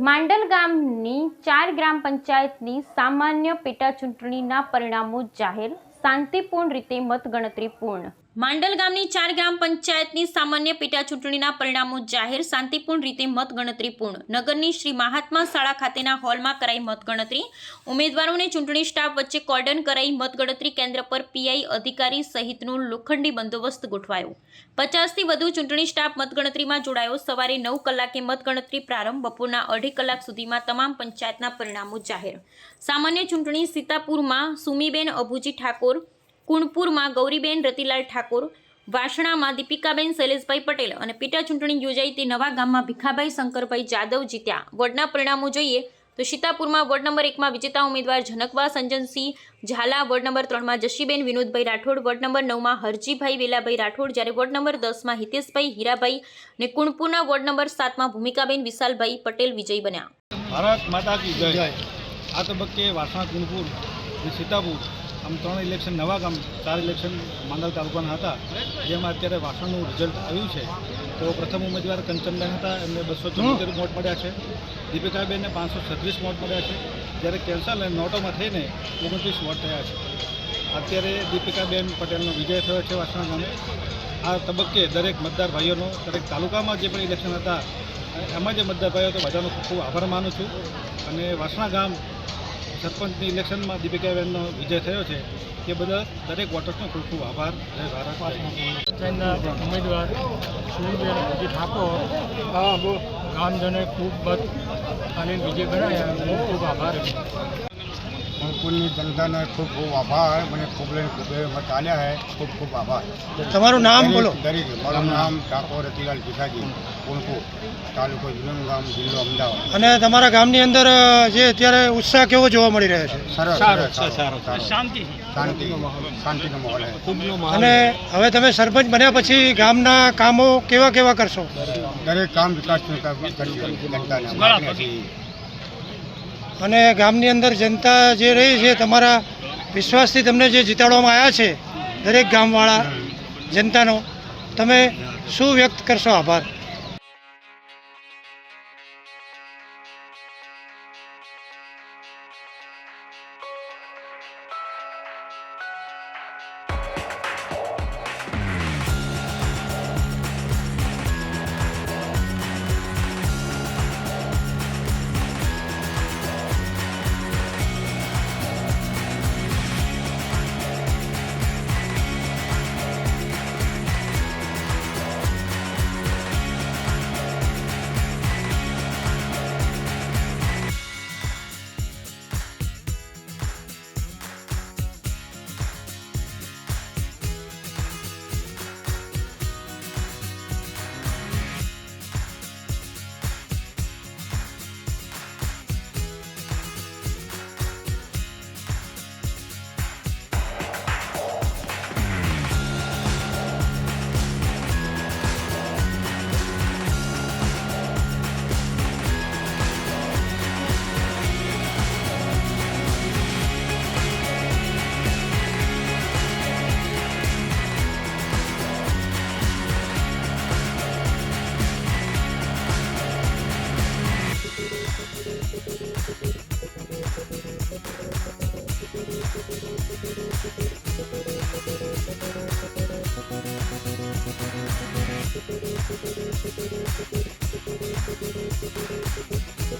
માંડલ ગામની ચાર ગ્રામ પંચાયતની સામાન્ય પેટા ચૂંટણીના પરિણામો જાહેર શાંતિપૂર્ણ રીતે મતગણતરી પૂર્ણ. માંડલ ગામની ચાર ગ્રામ પંચાયતની સામાન્ય પેટા ચૂંટણીના પરિણામો જાહેર શાંતિપૂર્ણ રીતે મતગણતરી પૂર્ણ. નગરની શ્રી મહાત્મા શાળા ખાતેના હોલમાં કરાઈ મતગણતરી. ઉમેદવારોને ચૂંટણી સ્ટાફ વચ્ચે કોર્ડન કરાઈ મતગણતરી કેન્દ્ર પર પીઆઈ અધિકારી સહિતનો લોખંડી બંદોબસ્ત ગોઠવાયો. પચાસથી વધુ ચૂંટણી સ્ટાફ મતગણતરીમાં જોડાયો. સવારે નવ કલાકે મતગણતરી પ્રારંભ, બપોરના અઢી કલાક સુધીમાં તમામ પંચાયતના પરિણામો જાહેર. સામાન્ય ચૂંટણી સીતાપુરમાં સુમીબેન અભુજી ઠાકોર કુણપુરમાં ગૌરીબેન રતિલાલ ઠાકોર વાસણામાં દીપિકાબેન શૈલેષભાઈ પટેલ અને પેટા ચૂંટણી યોજાઈ તે નવા ગામમાં ભીખાભાઈ શંકરભાઈ જાદવ જીત્યા. વોર્ડના પરિણામો જોઈએ તો સીતાપુરમાં વોર્ડ નંબર એકમાં વિજેતા ઉમેદવાર જનકવા સંજનસિંહ ઝાલા વોર્ડ નંબર ત્રણમાં જશીબેન વિનોદભાઈ રાઠોડ વોર્ડ નંબર નવમાં હરજીભાઈ વેલાભાઈ રાઠોડ જ્યારે વોર્ડ નંબર દસમાં હિતેશભાઈ હીરાભાઈ અને કુણપુરના વોર્ડ નંબર સાતમાં ભૂમિકાબેન વિશાલભાઈ પટેલ વિજય બન્યા. ભારત માતા કી જય. આ તબક્કે વાસણા કુણપુર અને સીતાપુર આમ ત્રણ ઇલેક્શન નવા ગામ ચાર ઇલેક્શન માંડલ તાલુકાના હતા. જેમાં અત્યારે વાસણનું રિઝલ્ટ આવ્યું છે. તો પ્રથમ ઉમેદવાર કંચનબેન હતા. એમને બસો ચોતેર વોટ મળ્યા છે. દીપિકાબેનને પાંચસો છત્રીસ વોટ મળ્યા છે. જ્યારે કેન્સલ અને નોટોમાં થઈને ઓગણત્રીસ વોટ થયા છે. અત્યારે દીપિકાબેન પટેલનો વિજય થયો છે વાસણા ગામે. આ તબક્કે દરેક મતદાર ભાઈઓનો દરેક તાલુકામાં જે પણ ઇલેક્શન હતા એમાં જે મતદાર ભાઈઓ તો બધાનો ખૂબ ખૂબ આભાર માનું છું. અને વાસણા ગામ સરપંચની ઇલેક્શનમાં દીપિકાબેનનો વિજય થયો છે. તે બદલ દરેક વોટર્સનો ખૂબ ખૂબ આભાર જય ભારત ઉમેદવાર સુનીલબેન અભિજી ઠાકોર ગામજને ખૂબ મત અને વિજય ગણાયા. ખૂબ ખૂબ આભાર. મણપુરની જનતાને ખૂબ ખૂબ આભાર મને ખૂબ લઈને ખૂબ મત આલ્યા છે. ખૂબ ખૂબ આભાર. તમારું નામ બોલો. દરેક મારું નામ ઠાકોર રતિલાલ ભીખાજી કુણપુર તાલુકો વિરમગામ જિલ્લો અમદાવાદ. અને તમારા ગામની અંદર જે અત્યારે ઉત્સાહ કેવો જોવા મળી રહ્યો છે? સરસ. શાંતિ શાંતિ શાંતિનો માહોલ છે. અને હવે તમે સરપંચ બન્યા પછી ગામના કામો કેવા કેવા કરશો? દરેક કામ વિકાસ કામ અને ગામની અંદર જનતા જે રહી છે, તમારા વિશ્વાસથી તમને જે જીતાડવામાં આવ્યા છે, દરેક ગામવાળા જનતાનો, તમે શું વ્યક્ત કરશો? આભાર.